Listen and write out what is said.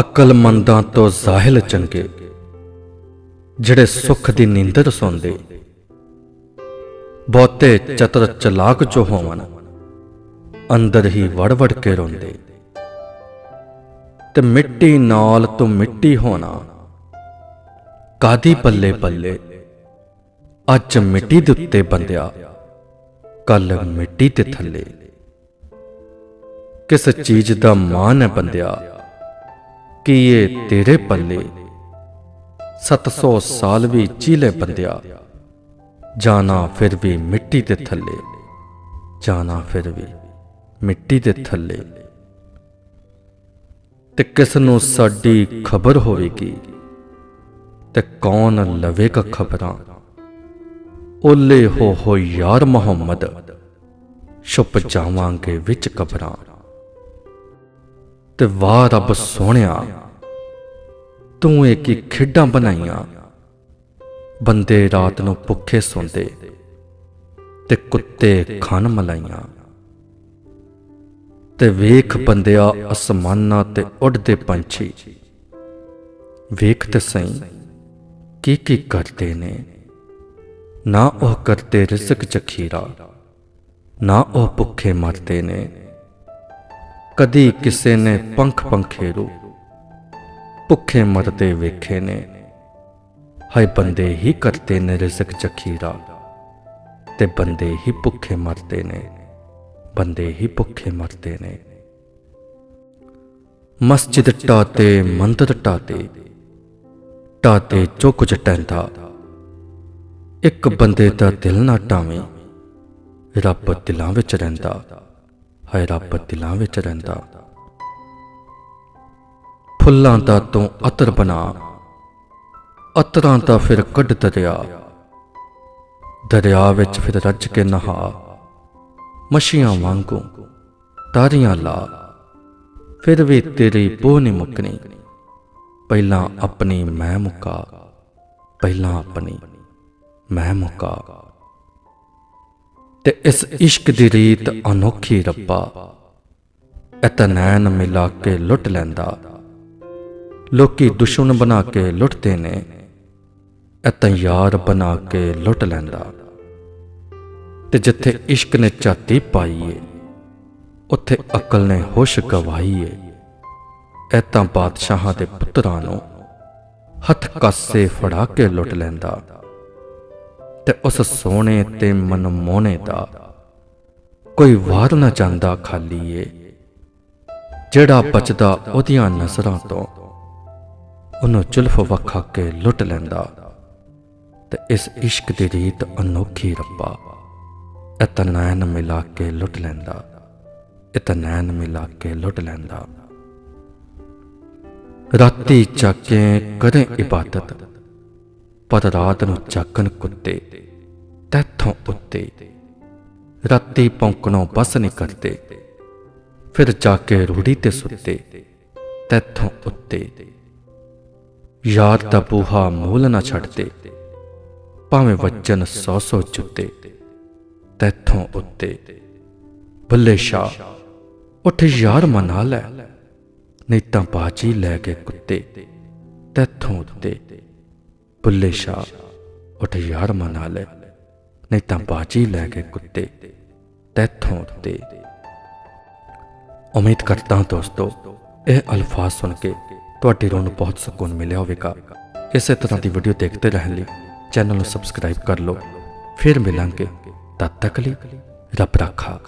ਅਕਲਮੰਦਾਂ ਤੋਂ ਜ਼ਾਹਿਲ ਚੰਗੇ, ਜਿਹੜੇ ਸੁੱਖ ਦੀ ਨੀਂਦਰ ਸੌਂਦੇ। ਬਹੁਤੇ ਚਤਰ ਚਲਾਕ ਜੋ ਹੋਵਨ, ਅੰਦਰ ਹੀ ਵੜ ਵੜ ਕੇ ਰੋਂਦੇ। ਤੇ ਮਿੱਟੀ ਨਾਲ ਤੂੰ ਮਿੱਟੀ ਹੋਣਾ ਕਾਦੀ ਬੱਲੇ ਬੱਲੇ ਅੱਜ ਮਿੱਟੀ ਦੇ ਉੱਤੇ ਬੰਦਿਆ, ਕੱਲ ਮਿੱਟੀ ਤੇ ਥੱਲੇ। ਕਿਸ ਚੀਜ਼ ਦਾ ਮਾਨ ਹੈ ਬੰਦਿਆ? ਕਿ ਇਹ ਤੇਰੇ ਪੱਲੇ। 700 ਸਾਲ ਵੀ ਚੀਲੇ ਬੰਦਿਆ। ਜਾਣਾ ਫਿਰ ਵੀ ਮਿੱਟੀ ਦੇ ਥੱਲੇ। ਜਾਣਾ ਫਿਰ ਵੀ ਮਿੱਟੀ ਦੇ ਥੱਲੇ। ਤੇ ਕਿਸ ਨੂੰ ਸਾਡੀ ਖਬਰ ਹੋਵੇਗੀ? ਤੇ ਕੌਣ ਲਵੇਗਾ ਖਬਰਾਂ? ਓਲੇ ਹੋ ਹੋ ਯਾਰ ਮੁਹੰਮਦ, ਛੁਪ ਜਾਵਾਂਗੇ ਵਿੱਚ ਕਬਰਾਂ। ਤੇ ਵਾਹ ਰੱਬ ਸੋਹਣਿਆ। ਤੂੰ ਇਹ ਕੀ ਖੇਡਾਂ ਬਣਾਈਆਂ। ਬੰਦੇ ਰਾਤ ਨੂੰ ਭੁੱਖੇ ਸੌਂਦੇ ਤੇ ਕੁੱਤੇ ਖਾਣ ਮਲਾਈਆਂ। ਤੇ ਵੇਖ ਬੰਦਿਆ ਅਸਮਾਨਾਂ ਤੇ ਉੱਡਦੇ ਪੰਛੀ। ਵੇਖ ਤੇ ਸਹੀ ਕੀ ਕੀ ਕਰਦੇ ਨੇ। ਨਾ ਉਹ ਕਰਦੇ ਰਿਜ਼ਕ ਚਖੀਰਾ ਨਾ ਉਹ ਭੁੱਖੇ ਮਰਦੇ ਨੇ। ਕਦੀ ਕਿਸੇ ਨੇ ਪੰਖ ਪੰਖੇਰੂ ਭੁੱਖੇ ਮਰਦੇ ਵੇਖੇ ਨੇ। ਹਾਏ, ਬੰਦੇ ਹੀ ਕਰਦੇ ਨੇ ਰਿਜ਼ਕ ਚਖੀਰਾ ਤੇ ਬੰਦੇ ਹੀ ਭੁੱਖੇ ਮਰਦੇ ਨੇ, ਬੰਦੇ ਹੀ ਭੁੱਖੇ ਮਰਦੇ ਨੇ। ਮਸਜਿਦ ਟਾਤੇ ਮੰਦਰ ਟਾਤੇ ਟਾਤੇ ਜੋ ਕੁਝ ਟੈਂਦਾ ਇੱਕ ਬੰਦੇ ਦਾ ਦਿਲ ਨਾ ਟਾਵੇਂ, ਰੱਬ ਦਿਲਾਂ ਵਿੱਚ ਰਹਿੰਦਾ। ਹਾਏ ਰੱਬ ਦਿਲਾਂ ਵਿੱਚ ਰਹਿੰਦਾ। ਫੁੱਲਾਂ ਦਾ ਤੂੰ ਅਤਰ ਬਣਾ। ਅਤਰਾਂ ਦਾ ਫਿਰ ਕੱਢ ਦਰਿਆ। ਦਰਿਆ ਵਿੱਚ ਫਿਰ ਰੱਜ ਕੇ ਨਹਾ। ਮਛੀਆਂ ਵਾਂਗੂ ਤਾਰੀਆਂ ਲਾ। ਫਿਰ ਵੀ ਤੇਰੀ ਬੋਹ ਨਹੀਂ ਮੁੱਕਣੀ। ਪਹਿਲਾਂ ਆਪਣੀ ਮੈਂ ਮੁਕਾ। ਪਹਿਲਾਂ ਆਪਣੀ ਮੈਂ ਮੁਕਾ। ਤੇ ਇਸ ਇਸ਼ਕ ਦੀ ਰੀਤ ਅਨੋਖੀ ਰੱਬਾ। ਇਤਨੈਨ ਮਿਲਾ ਕੇ ਲੁੱਟ ਲੈਂਦਾ। ਲੋਕੀ ਦੁਸ਼ਮਣ ਬਣਾ ਕੇ ਲੁੱਟਦੇ ਨੇ। ਇਤਨ ਯਾਰ ਬਣਾ ਕੇ ਲੁੱਟ ਲੈਂਦਾ। ਤੇ ਜਿੱਥੇ ਇਸ਼ਕ ਨੇ ਝਾਤੀ ਪਾਈਏ ਉੱਥੇ ਅਕਲ ਨੇ ਹੋਸ਼ ਗਵਾਈਏ ਏ। ਤਾਂ ਬਾਦਸ਼ਾਹਾਂ ਦੇ ਪੁੱਤਰਾਂ ਨੂੰ ਹੱਥ ਕਾਸੇ ਫੜਾ ਕੇ ਲੁੱਟ ਲੈਂਦਾ। ਤੇ ਉਸ ਸੋਹਣੇ ਤੇ ਮਨਮੋਹਣੇ ਦਾ ਕੋਈ ਵਾਰ ਨਾ ਜਾਂਦਾ ਖਾਲੀ ਏ, ਜਿਹੜਾ ਬਚਦਾ ਉਹਦੀਆਂ ਨਜ਼ਰਾਂ ਤੋਂ। ਉਹਨੂੰ ਚੁਲਫ ਵਖਾ ਕੇ ਲੁੱਟ ਲੈਂਦਾ ਤੇ ਇਸ ਇਸ਼ਕ ਦੀ ਰੀਤ ਅਨੋਖੀ ਰੱਬਾ ਇਤਨੈਨ ਮਿਲਾ ਕੇ ਲੁੱਟ ਲੈਂਦਾ ਇਤਨੈਨ ਮਿਲਾ ਕੇ ਲੁੱਟ ਲੈਂਦਾ। ਰਾਤੀ ਚਾਕੇ ਕਦੇ ਇਬਾਦਤ ਪਰ ਰਾਤ ਨੂੰ ਚਾਕਣ ਕੁੱਤੇ ਤੈਥੋਂ ਉੱਤੇ ਰਾਤੀ ਪੌਂਕਣੋਂ ਬਸ ਨਹੀਂ ਕਰਦੇ ਫਿਰ ਜਾ ਕੇ ਰੂੜੀ ਤੇ ਸੁੱਤੇ ਤੈਥੋਂ ਉੱਤੇ ਯਾਰ ਦਾ ਬੂਹਾ ਮੂਲ ਨਾ ਛੱਡਦੇ ਭਾਵੇਂ ਵਚਨ ਸੌ ਸੌ ਚੁੱਤੇ ਤੈਥੋਂ ਉੱਤੇ ਬੱਲੇ ਸ਼ਾ ਉੱਠ ਯਾਰ ਮਨਾ ਲੈ ਨਹੀਂ ਤਾਂ ਬਾਜੀ ਲੈ ਕੇ ਕੁੱਤੇ ਤੈਥੋਂ ਉੱਤੇ ਬੁੱਲੇ ਸ਼ਾ, ਉੱਠ ਯਾਰ ਮਨਾ ਲੈ ਨਹੀਂ ਤਾਂ ਬਾਜੀ ਲੈ ਕੇ ਕੁੱਤੇ ਤੈਥੋਂ ਉੱਤੇ। ਉਮੀਦ ਕਰਦਾ ਦੋਸਤੋ, ਇਹ ਅਲਫਾਜ਼ ਸੁਣ ਕੇ ਤੁਹਾਡੇ ਰੂਹ ਨੂੰ ਬਹੁਤ ਸਕੂਨ ਮਿਲਿਆ ਹੋਵੇਗਾ। ਇਸੇ ਤਰ੍ਹਾਂ ਦੀ ਵੀਡੀਓ ਦੇਖਦੇ ਰਹਿਣ ਲਈ ਚੈਨਲ ਨੂੰ ਸਬਸਕ੍ਰਾਈਬ ਕਰ ਲਓ। ਫਿਰ ਮਿਲਾਂਗੇ, ਤਦ ਤੱਕ ਲਈ ਰੱਬ ਰਾਖਾ।